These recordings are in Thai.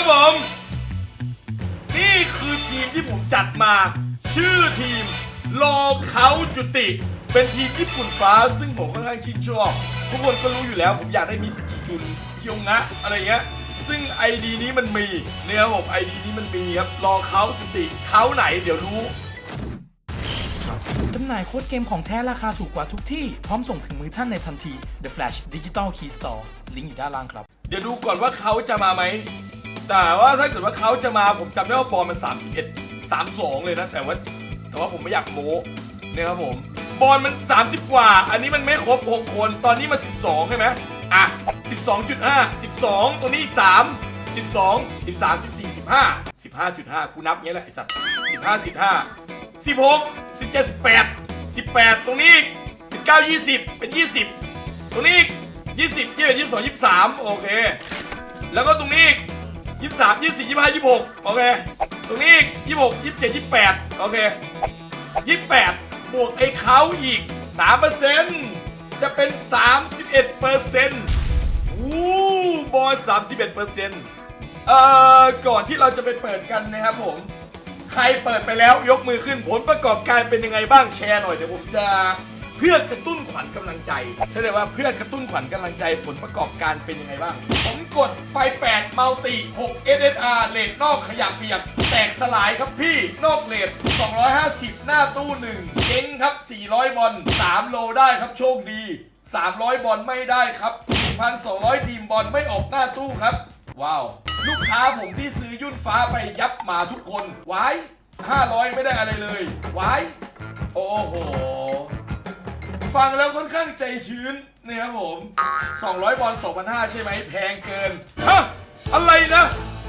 ครับผม นี่คือทีมที่ผมจัดมา ชื่อทีมโลเขาจุติ เป็นทีมญี่ปุ่นฟ้า ซึ่งผมค่อนข้างชื่นชอบทุกคนก็รู้อยู่แล้ว ผมอยากได้มิสกิจุนยงนะอะไรเงี้ยซึ่ง ID นี้มันมีเนี่ยครับผม ID นี้มันมีครับรอเขาจุติเขาไหนเดี๋ยวรู้จำหน่ายโค้ดเกมของแท้ราคาถูกกว่าทุกที่ พร้อมส่งถึงมือท่านในทันที The Flash Digital Key Store ลิงก์อยู่ด้านล่างครับ เดี๋ยวดูก่อนว่าเขาจะมาไหม แต่ว่าถ้าเกิดว่าเขาจะมาผมจำได้ว่าบอลมัน 31 32 เลยนะ แต่ว่าแต่ว่าผมไม่อยากโม้เนี่ยครับผมบอลมัน 30 กว่า อันนี้มันไม่ครบ 6 คน ตอนนี้มา 12 ใช่ไหมอะ 12.5 12 ตัวนี้ 3 12 13 14 15 15.5 กูนับเงี้ยแหละไอสัตว์15 15 16 17 18 18 ตรงนี้ 19 20 เป็น 20 ตรงนี้ 20 21 22 23 โอเค แล้วก็ตรงนี้ ยี่สามยี่สี่ยี่ห้ายี่หกโอเค ตรงนี้ยี่หกยี่เจ็ดยี่แปดโอเคยี่แปดบวกไอ้เขาอีกสามเปอร์เซ็นต์จะเป็นสามสิบเอ็ดเปอร์เซ็นต์วู้บอลสามสิบเอ็ดเปอร์เซ็นต์เอ่อ ก่อนที่เราจะไปเปิดกันนะครับผม ใครเปิดไปแล้วยกมือขึ้นผลประกอบการเป็นยังไงบ้างแชร์หน่อยเดี๋ยวผมจะ เพื่อกระตุ้นขวัญกำลังใจใช่ไหมว่าเพื่อกระตุ้นขวัญกำลังใจผลประกอบการเป็นยังไงบ้าง ผมกดไฟ8มัลติ6 SSR เลทนอกขยับเปียก แตกสลายครับพี่ นอกเลท250 หน้าตู้หนึ่งเจ๊งครับ 400 บอล3 โลได้ครับโชคดี 300 บอลไม่ได้ครับ 1,200 ดีมบอลไม่ออกหน้าตู้ครับ ว้าว ลูกค้าผมที่ซื้อยุ่นฟ้าไปยับมาทุกคน ไว้ 500 ไม่ได้อะไรเลย ไว้ โอ้โห ฟังแล้วค่อนข้างใจชื้นนะครับผม 200บอล2,500 ใช่ไหมแพงเกิน ฮะ อะไรนะ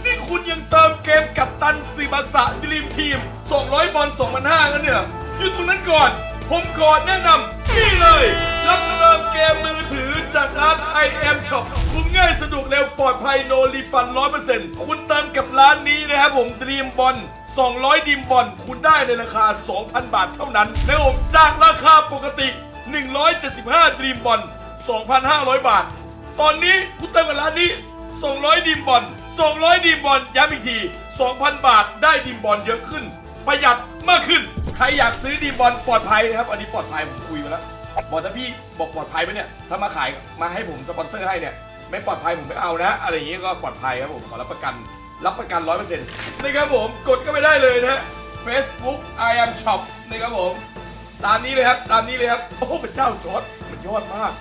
นี่คุณยังเติมเกมกับตันซีบาสะดรีมทีม 200บอล2,500กันเนี่ยหยุดตรงนั้นก่อน ผมขอแนะนำนี่เลย รับเติมเกมมือถือจากร้าน i m Shop คุ้มง่ายสะดวกเร็วปลอดภัยโนรีฟัน 100%คุณเติมกับร้านนี้นะครับผมดรีมบอล200ดิมบอลคุณได้ในราคา 2,000 บาทเท่านั้นและผมจากราคาปกติ 175ดรีมบอล2,500 บาท ตอนนี้คุณเติมกับร้านนี้ 200ดิมบอล200ดิมบอลย้ำอีกที 2,000 บาทได้ดิมบอลเยอะขึ้น ประหยัดมากขึ้น ใครอยากซื้อดิมบอลปลอดภัยนะครับ อันนี้ปลอดภัยผมคุยมาแล้ว บอกถ้าพี่บอกปลอดภัยไหมเนี่ย ถ้ามาขายมาให้ผมสปอนเซอร์ให้เนี่ย ไม่ปลอดภัยผมไม่เอานะ อะไรอย่างงี้ก็ปลอดภัยครับผมขอรับประกัน รับประกัน100%นะครับผม กดก็ไม่ได้เลยนะฮะ Facebook I am shop นะครับผม ตามนี้เลยครับ ตามนี้เลยครับ โอ้พระเจ้าจอร์ดมันยอดมาก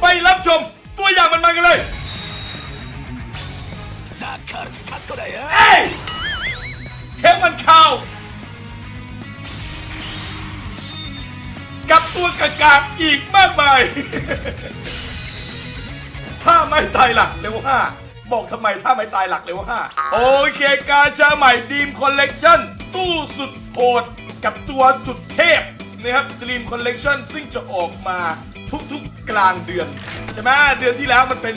ไปรับชมตัวอย่างมันมากันเลยเอ้ยเทปมันข่าว กับตัวกากาอีกมากมาย ถ้าไม่ตายหลักเลเวลห้าบอกทำไมถ้าไม่ตายหลักเลเวลห้าโอเคกาชาใหม่ดีมคอลเลกชันตู้สุดโหดกับตัวสุดเทพ นะครับดีมคอลเลกชันซึ่งจะออกมาทุกๆกลางเดือน ใช่ไหมเดือนที่แล้วมันเป็น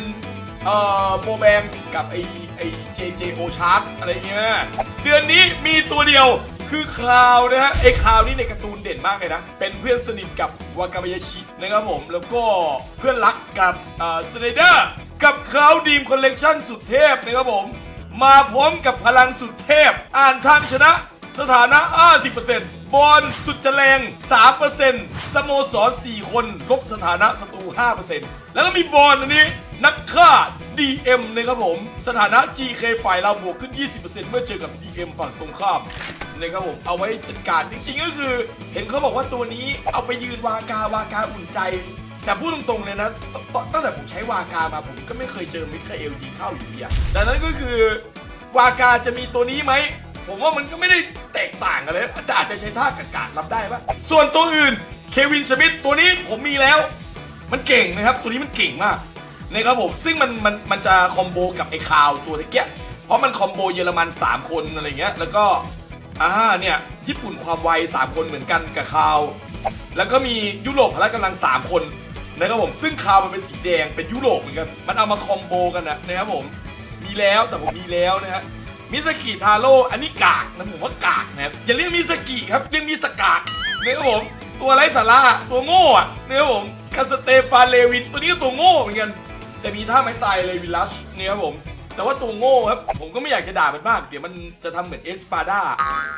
เอ่อโบแบงกับไอไอเจเจโอชาร์กอะไรเงี้ยเดือนนี้มีตัวเดียวคือคราวนะฮะไอคราวนี่ในการ์ตูนเด่นมากเลยนะ เป็นเพื่อนสนิทกับวากาบยาชินะครับผม แล้วก็เพื่อนรักกับเอ่อสไนเดอร์กับคราวดีมคอลเลกชันสุดเทพนะครับผม มาพร้อมกับพลังสุดเทพ อ่านทางชนะ สถานะ 50%บอลสุดจะแรง3%สโมสร 4 คนลบสถานะศัตรู 5%แล้วก็มีบอลอันนี้ นักฆ่า DM นะครับผม สถานะ GK ฝ่ายเราบวกขึ้น 20%เมื่อเจอกับ DM ฝั่งตรงข้ามนะครับผมเอาไว้จัดการจริงๆก็คือ เห็นเขาบอกว่าตัวนี้เอาไปยืนวากาวากาอุ่นใจ แต่พูดตรงๆเลยนะตตตั้งแต่ผมใช้วากามาผมก็ไม่เคยเจอมิคาเอลยิงเข้าอยู่ดีอะดังนั้นก็คือวากาจะมีตัวนี้ไหม ผมว่ามันก็ไม่ได้แตกต่างกันเลยแต่อาจจะใช้ท่ากากาดรับได้ปะส่วนตัวอื่นเควินสมิธตัวนี้ผมมีแล้ว มันเก่งนะครับ ตัวนี้มันเก่งมากนะครับผมซึ่งมันมันมันจะคอมโบกับไอ้คาวตัวตะเกียะเพราะมันคอมโบเยอรมัน 3 คนอะไรเงี้ยแล้วก็อ่าเนี่ยญี่ปุ่นความไว 3 คนเหมือนกันกับคาว แล้วก็มียุโรปพละกำลัง 3 คนนะครับผมซึ่งคาวมันเป็นสีแดงเป็นยุโรปเหมือนกัน มันเอามาคอมโบกันนะนะครับผมมีแล้วแต่ผมมีแล้วนะฮะ มิสกิทาโร่อันนี้กากนะผมว่ากากนะครับอย่าเรียกมิสกิครับเรียกมิสกากนะครับผมตัวไร้สาระตัวโง่อะนะครับผมคาสเตฟานเลวินตัวนี้ก็ตัวโง่เหมือนกันแต่มีท่าไม้ตายเลยวิลลัชเนี่ยครับผมแต่ว่าตัวโง่ครับ ผมก็ไม่อยากจะด่ามันมาก เดี๋ยวมันจะทำเหมือนเอสปาด้า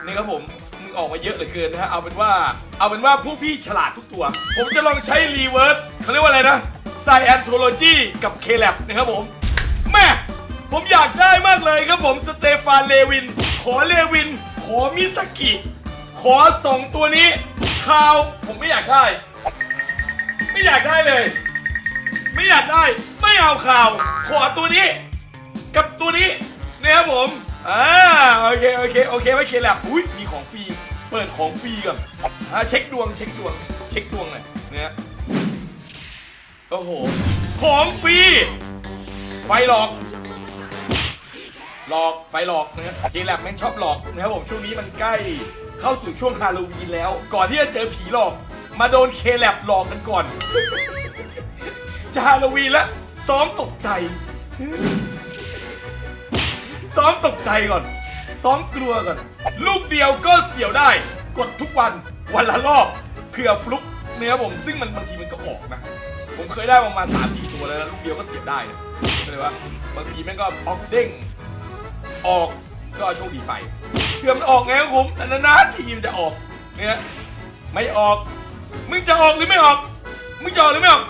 นี่ครับผมมึงออกมาเยอะเหลือเกินนะฮะเอาเป็นว่า เอาเป็นว่าผู้พี่ฉลาดทุกตัว ผมจะลองใช้รีเวิร์สเขาเรียกว่าอะไรนะไซแอนโทโลจีกับเคแลบนะครับผม ผมอยากได้มากเลยครับผมสเตฟานเลวิน ขอเลวิน ขอมิสกิ ขอสองตัวนี้คาวผมไม่อยากได้ ไม่อยากได้เลย ไม่อยากได้ ไม่เอาข่าว ขอตัวนี้ กับตัวนี้นะครับผมอ่าโอเคโอเคโอเคไม่เคแลบอุ้ยมีของฟรีเปิดของฟรีก่อนอ่าเช็คดวงเช็คดวง เช็คดวงหน่อยเนี่ยโอ้โหของฟรีไฟหลอก หลอกไฟหลอกนะครับเคแลบแม่งชอบหลอกนะครับผมช่วงนี้มันใกล้เข้าสู่ช่วงฮาโลวีนแล้ว ก่อนที่จะเจอผีหลอก มาโดนเคแลบหลอกกันก่อน จะฮาโลวีนแล้วซ้อมตกใจ ซ้อมตกใจก่อน ซ้อมกลัวก่อน ลูกเดียวก็เสียวได้ กดทุกวันวันละรอบเผื่อฟลุกเนี่ยครับผมซึ่งมันบางทีมันก็ออกนะ ผมเคยได้ประมาณ3 4ตัวแล้วนะลูกเดียวก็เสียได้นะก็เลยว่าบางทีแม่งก็ออกเด้ง ออกก็โชคดีไปเพื่อมันออกไงครับผมแต่นานๆทีมจะออกเนี่ยไม่ออกมึงจะออกหรือไม่ออกมึงจะออกหรือไม่ออก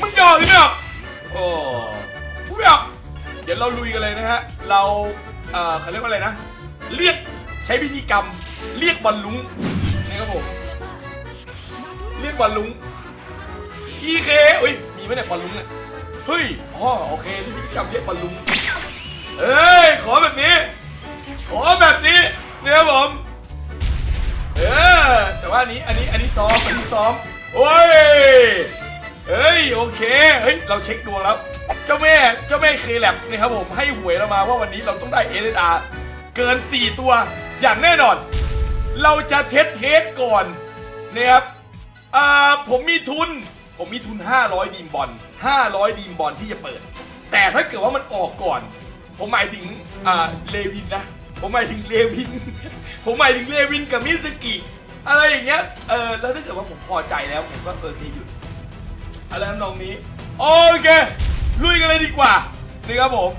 มึงจะออกหรือไม่ออกโอ้พูดไม่ออกเดี๋ยวเราลุยกันเลยนะฮะเราเอ่อเขาเรียกว่าอะไรนะ เรียกใช้พิธีกรรม เรียกบอลลุงนี่ครับผมเรียกบอลลุง EK อุ้ยมีไหมเนี่ยบอลลุงเนี่ยเฮ้ยอ๋อโอเคนี่พิธีกรรมเรียกบอลลุง เอ้ย ขอแบบนี้ ขอแบบนี้เนี่ยครับผม เออ แต่ว่าอันนี้ อันนี้ อันนี้ซ้อม อันนี้ซ้อม โอ้ยเฮ้ย โอเค เฮ้ย เราเช็คดวงแล้ว เจ้าแม่ เจ้าแม่เคแลบนี่ครับผม ให้หวยเรามาว่าวันนี้เราต้องได้เอเลดาเกิน 4 ตัว อย่างแน่นอน เราจะเทสเทสก่อนนะครับอ่าผมมีทุน ผมมีทุน 500 ดีมบอล500 ดีมบอลที่จะเปิด แต่ถ้าเกิดว่ามันออกก่อน ผมหมายถึงอ่าเลวินนะ ผมหมายถึงเลวิน ผมหมายถึงเลวินกับมิสกิ อะไรอย่างเงี้ย เออ แล้วถ้าเกิดว่าผมพอใจแล้วผมก็เออเคหยุด อะไรทำนองนี้ โอเค ลุยกันเลยดีกว่า นี่ครับผม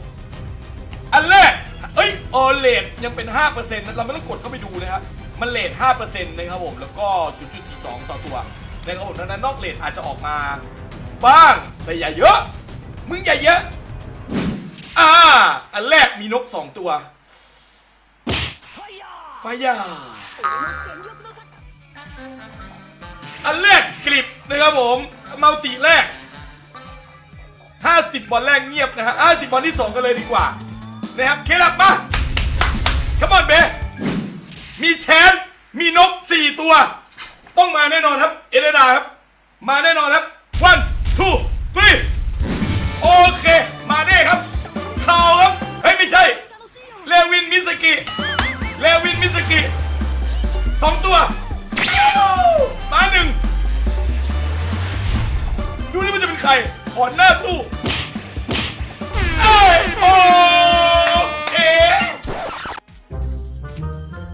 อันแรก เอ้ยออเลทยังเป็น 5%นะเราไม่ต้องกดเข้าไปดูนะครับมันเลท5%นะครับผม แล้วก็ 0.42 ต่อตัวนะครับผมดังนั้นนอกเลทอาจจะออกมา บ้าง แต่อย่าเยอะ มึงอย่าเยอะ อ่า อันแรกมีนก2ตัวไฟยาอันแรกกลิบนะครับผมมัลติแรก 50 บอลแรกเงียบนะฮะ50 บอลที่ 2 กันเลยดีกว่า นะครับ เคลับมาขมอนเบมีแชนมีนก 4 ตัว ต้องมาแน่นอนครับ เอเดดาครับ มาแน่นอนครับ one two three โอเค มาแน่ครับ ข่าวครับ เฮ้ย ไม่ใช่ เลวินมิสกิ เลวินมิสกิสองตัวมาหนึ่ง ดูนี่มันจะเป็นใคร ขอนหน้าตู้เอ้ยโอเค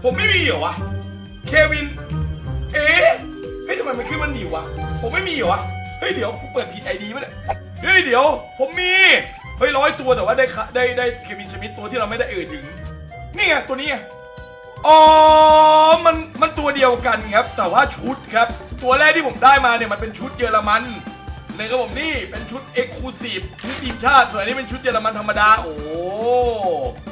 ผมไม่มีเหรอวะ เควิน เอ๊เฮ้ยทำไมมันขึ้นมันหนีวะ ผมไม่มีเหรอวะ เฮ้ย เดี๋ยวกูเปิดผิดไอดีมั้ยเนี่ย เฮ้ย เดี๋ยว ผมมี เฮ้ยร้อยตัวแต่ว่าได้ค่ะได้ได้เควินชมิดตัวที่เราไม่ได้เอ่ยถึง นี่ไงตัวนี้ไงอ๋อมันมันตัวเดียวกันครับ แต่ว่าชุดครับ ตัวแรกที่ผมได้มาเนี่ยมันเป็นชุดเยอรมันเลยครับผมนี่เป็นชุดเอ็กซ์คลูซีฟชุดทีมชาติส่วนนี้เป็นชุดเยอรมันธรรมดาโอ้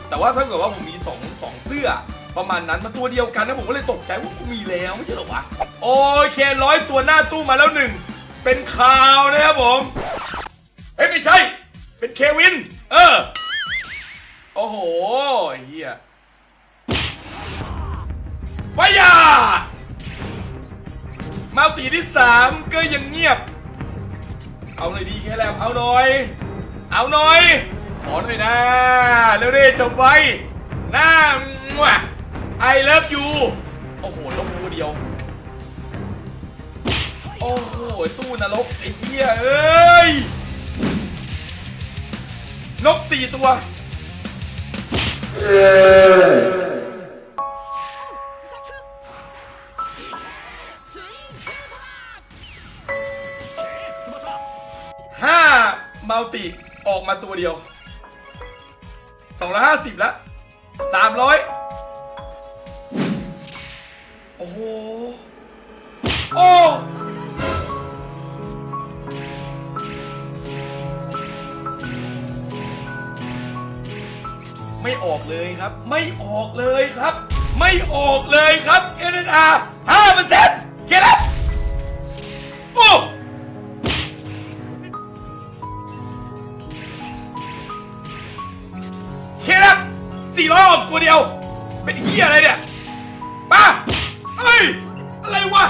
แต่ว่าถ้าเกิดว่าผมมีสองสองเสื้อ ประมาณนั้นมันตัวเดียวกันนะผมก็เลยตกใจว่ากูมีแล้วไม่ใช่หรอวะโอเคร้อยตัวหน้าตู้มาแล้วหนึ่งเป็นข่าวนะครับผมเฮ้ยไม่ใช่ เป็นเควิน เออ โอ้โหเฮียไฟยามาตีที่สามก็ยังเงียบ เอาเลยดีแค่แล้วเอาหน่อย เอาหน่อย ขอหน่อยนะเร็วๆจบไว้หน้าไอเลิฟยูโอ้โหลบตัวเดียว โอ้โห ตู้นรกไอ้เหี้ยเอ้ย นกสี่ตัว ห้ามัลติออกมาตัวเดียวสองร้อยห้าสิบละ300 ไม่ออกเลยครับ ไม่ออกเลยครับ ไม่ออกเลยครับ NNR ห้าเปอร์เซ็นต์เคลียร์แล้วโอ้เคลียร์แล้วสี่ร้อตัวเดียว เป็นเฮียอะไรเนี่ยป้าเฮ้ย อะไรวะ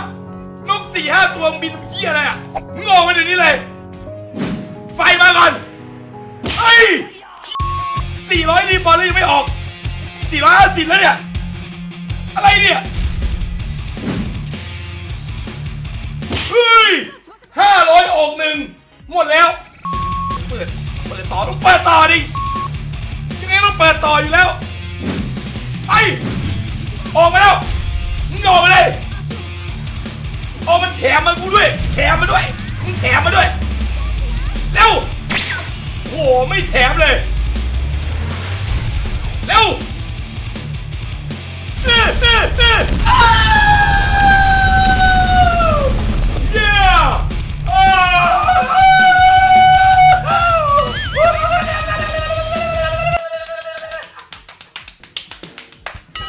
นกสี่ห้าตัวบินเฮียอะไรอะมึงออกมาเดี๋ยวนี้เลย ไฟมาก่อนเฮ้ย 400รีบอลแล้วยังไม่ออก 450 แล้วเนี่ย อะไรเนี่ยเฮ้ย500 ออกหนึ่งหมดแล้ว เปิด เปิดต่อต้องเปิดต่อดิ ยังไงต้องเปิดต่ออยู่แล้วไปออกมาแล้วมึงออกมาเลยออกมันแถมมากูด้วย แถมมาด้วยมึงแถมมาด้วย เร็วโอ้โหไม่แถมเลย เร็วเออเออเอออ้เย้อ้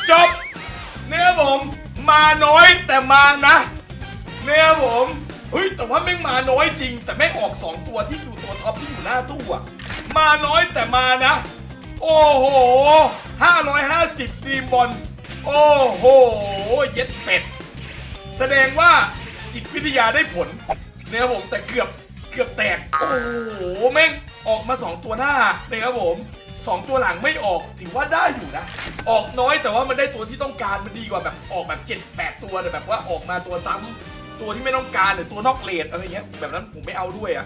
จบเนี่ยผมมาน้อยแต่มานะเนี่ยผมเฮ้ยแต่ว่าแม่งมาน้อยจริง แต่แม่งออก 2 ตัวที่อยู่ตัวท็อปที่อยู่หน้าตู้อะมาน้อยแต่มานะ โอ้โห 550ดีมบอลโอ้โห เย็ดเป็ด แสดงว่าจิตวิทยาได้ผลเนี่ยครับผมแต่เกือบเกือบแตก โอ้โห แม่ง ออกมา 2 ตัวหน้านะครับผม 2 ตัวหลังไม่ออกถือว่าได้อยู่นะ ออกน้อยแต่ว่ามันได้ตัวที่ต้องการมันดีกว่าแบบออกแบบ 7 8 ตัวแต่แบบว่าออกมาตัวซ้ำตัวที่ไม่ต้องการหรือตัวนอกเลนอะไรเงี้ยแบบนั้นผมไม่เอาด้วยอะ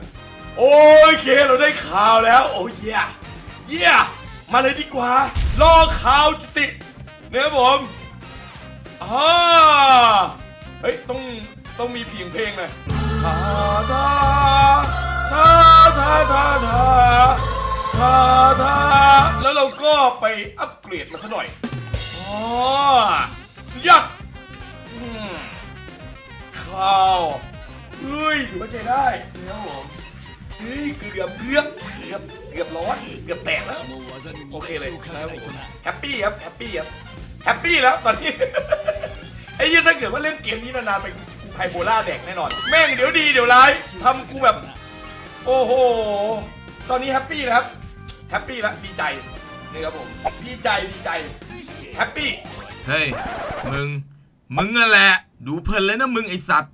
โอเคเราได้ข่าวแล้ว โอ้ยเยี่ยเยี่ย มาเลยดีกว่ารอข่าวจุติเนี่ยครับผมอ่าเฮ้ย ต้อง ต้องมีเพียงเพลงหน่อยทาทาทาทาทาทาทาทาแล้วเราก็ไปอัปเกรดมันซะหน่อยอ๋อสุดยอดข้าวเฮ้ยถือว่าใช้ได้เนี่ยผม เฮ้ยเกือบเกือบเกือบเกือบร้อนเกือบแตกแล้วโอเคเลยนะครับผมแฮปปี้ครับแฮปปี้ครับแฮปปี้แล้วตอนนี้ไอ้ยี่ถ้าเกิดว่าเล่นเกมนี้นานๆไปกูไพโบล่าแดกแน่นอน แม่งเดี๋ยวดีเดี๋ยวร้ายทำกูแบบ โอ้โหตอนนี้แฮปปี้นะครับแฮปปี้แล้วดีใจนี่ครับผมดีใจดีใจแฮปปี้เฮ้ยมึงมึงนั่นแหละ ดูเพลินเลยนะมึงไอสัตว์